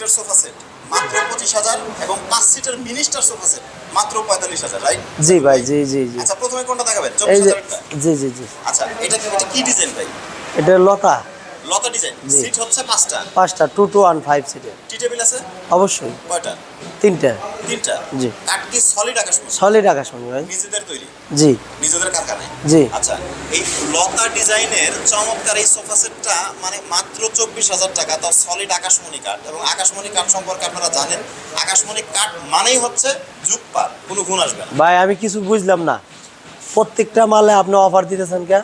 সিটের sofa set মাত্র পঁচিশ হাজার এবং পাঁচ সিটের মিনিস্টার সোফা সেট মাত্র পঁয়তাল্লিশ হাজার রাইট জি ভাই জি জি জি। আচ্ছা প্রথমে কোনটা দেখাবেন? এই চব্বিশ যে জি জি জি। আচ্ছা এটা কি এটা কি ডিজাইন ভাই? এটা লতা। ডিজাইন সিট হচ্ছে পাঁচটা। পাঁচটা টু টু ওয়ান ফাইভ সিটের টি টেবিল আছে? অবশ্যই। কয়টা? তিনটা। তিনটা? জি। কাঠ কি সলিড আকাশমণি সলিড আকাশমণি ভাই নিজেদের তৈরি? জি। নিজেদের কারখানায়? জি। আচ্ছা এই লতা ডিজাইনের চমৎকার এই সোফা সেটটা মানে মাত্র চব্বিশ হাজার টাকা তাও সলিড আকাশমণি কাঠ। এবং আকাশমণি কাঠ সম্পর্কে আপনারা জানেন আকাশমণি কাঠ মানেই হচ্ছে যুগপার কোনো গুণ আসবে না। ভাই আমি কিছু বুঝলাম না। প্রত্যেকটা মালে আপনি অফার দিতেছেন কে?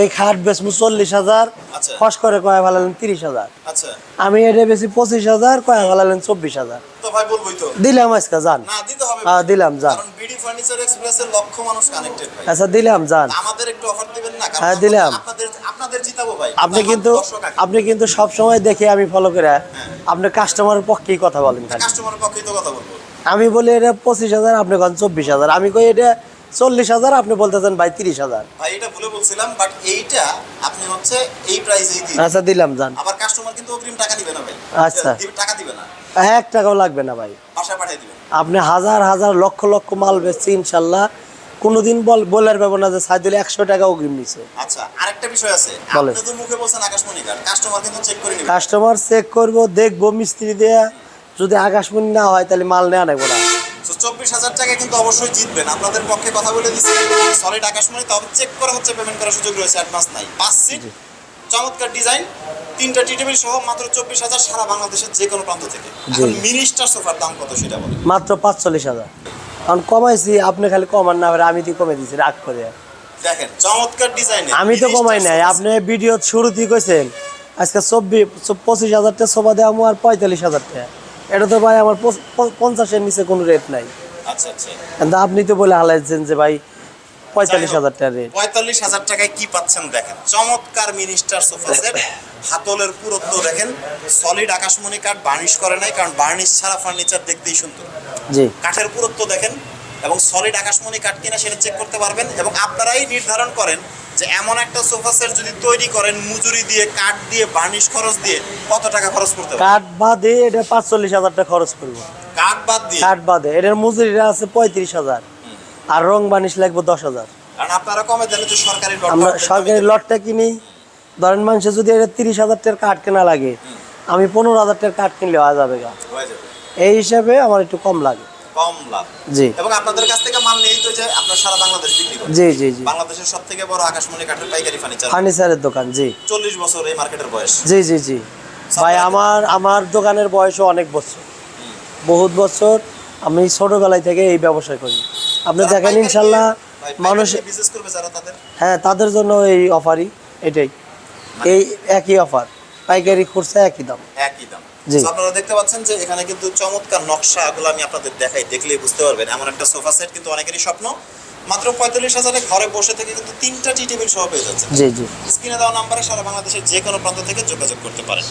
এই খাট বেচমু চল্লিশ হাজার আচ্ছা। খস করে কয়া ফেলালেন তিরিশ হাজার। আচ্ছা। আমি এটা বেশি পঁচিশ হাজার কয়া ফেলালেন চব্বিশ হাজার। দিলাম আজকে যান। হ্যাঁ, দিলাম, যান। আচ্ছা দিলাম যান। হ্যাঁ, দিলাম। আপনি কিন্তু আপনি কিন্তু সব সময় দেখে আমি ফলো করে আপনি কাস্টমারের পক্ষেই কথা বলেন আমি বলি এটা পঁচিশ হাজার আপনি কন চব্বিশ হাজার। আমি কই এটা চল্লিশ হাজার আপনি বলতেছেন ভাই তিরিশ হাজার। ভাই এটা ভুলে বলছিলাম বাট এইটা আপনি হচ্ছে এই প্রাইসেই দিন। আচ্ছা দিলাম আবার কাস্টমার কিন্তু অগ্রিম টাকা দিবে না ভাই। আচ্ছা। টাকা দিবে না। এক টাকাও লাগবে না ভাই। বাসায় পাঠিয়ে দিবেন। আপনি হাজার হাজার লক্ষ লক্ষ মাল বেচছি ইনশাল্লাহ। কোনোদিন বল বলার পাবো না যে সাইদুল একশো টাকা অগ্রিম নিছে। আচ্ছা আরেকটা বিষয় আছে। বলেন। মুখে বলছেন আকাশমণি কাস্টমার কিন্তু চেক করে নেবে। কাস্টমার চেক করব দেখব মিস্ত্রি দিয়ে। যদি আকাশমণি না হয় তাহলে মাল নেওয়া নেব না। তো চব্বিশ হাজার টাকা কিন্তু অবশ্যই জিতবেন। আপনাদের পক্ষে কথা বলে দিচ্ছি। সলিড আকাশমণি তবে চেক করা হচ্ছে পেমেন্ট করার সুযোগ রয়েছে অ্যাডভান্স নাই। পাঁচ সিট চমৎকার ডিজাইন তিনটা টি টেবিল সহ মাত্র চব্বিশ হাজার সারা বাংলাদেশের যে কোনো প্রান্ত থেকে। মিনিস্টার সোফার দাম কত সেটা বলেন। মাত্র পাঁচচল্লিশ হাজার। কারণ কমাইছি আপনি খালি কমান না পারে আমি তো কমে দিছি রাগ করে। দেখেন চমৎকার ডিজাইন আমি তো কমাই নাই। আপনি ভিডিও শুরুতেই কইছেন আজকে চব্বিশ পঁচিশ হাজার টাকা সোফা দেওয়া আর পঁয়তাল্লিশ হাজার টাকা এটা তো ভাই আমার পঞ্চাশের নিচে কোনো রেট নাই। আচ্ছা আচ্ছা। আপনি তো বলে হালাইছেন যে ভাই পঁয়তাল্লিশ হাজার টাকা রেট পঁয়তাল্লিশ হাজার টাকায় কি পাচ্ছেন দেখেন? চমৎকার মিনিস্টার সোফা সেট হাতলের পুরত্ব দেখেন সলিড আকাশমণি কাঠ বার্নিশ করে নাই কারণ বার্নিশ ছাড়া ফার্নিচার দেখতেই সুন্দর। জি। কাঠের পুরত্ব দেখেন এবং সলিড আকাশমণি কাঠ কিনা সেটা চেক করতে পারবেন এবং আপনারাই নির্ধারণ করেন যে এমন একটা সোফা সেট যদি তৈরি করেন মজুরি দিয়ে কাঠ দিয়ে বার্নিশ খরচ দিয়ে কত টাকা খরচ করতে কাঠ বাদে এটা পাঁচচল্লিশ হাজার টাকা খরচ করব কাঠ বাদ দিয়ে? কাঠ বাদে। এটার মজুরিটা আছে পঁয়ত্রিশ হাজার। আর রং বানিশ লাগবে দশ হাজার। কারণ আপনারা কমে দেন যে সরকারি lot আমরা সরকারি লটটা কিনি ধরেন মানুষের যদি এটা তিরিশ হাজার টাকার কাঠ কেনা লাগে আমি পনেরো হাজার টাকার কাঠ কিনলে হয়ে যাবে গা। হয়ে যাবে। এই হিসাবে আমার একটু কম লাগে। কম লাভ। জি। এবং আপনাদের কাছ থেকে মাল নিয়েই তো যে আপনার সারা বাংলাদেশ বিক্রি করেন। জি জি জি। বাংলাদেশের সব থেকে বড় আকাশমণি কাঠের পাইকারি ফার্নিচার। ফার্নিচারের দোকান জি। চল্লিশ বছর এই মার্কেটের বয়স। জি জি জি। ভাই আমার আমার দোকানের বয়সও অনেক বছর। বহুত বছর আমি ছোটবেলায় থেকে এই ব্যবসা করি। আপনি দেখেন ইনশাল্লাহ মানুষ বিজনেস করবে যারা তাদের? হ্যাঁ তাদের জন্য এই অফারই এটাই। এই একই অফার পাইকারি খুরসা একই দাম। একই দাম। আপনারা দেখতে পাচ্ছেন যে এখানে কিন্তু চমৎকার নকশাগুলো আমি আপনাদের দেখাই দেখলেই বুঝতে পারবেন। এমন একটা সোফা সেট কিন্তু অনেকেরই স্বপ্ন। মাত্র পঁয়তাল্লিশ হাজারে ঘরে বসে থেকে কিন্তু তিনটা টি টেবিল সহ পেয়ে যাচ্ছে জি জি। স্ক্রিনে দেওয়া নাম্বারে সারা বাংলাদেশের যে কোনো প্রান্ত থেকে যোগাযোগ করতে পারেন।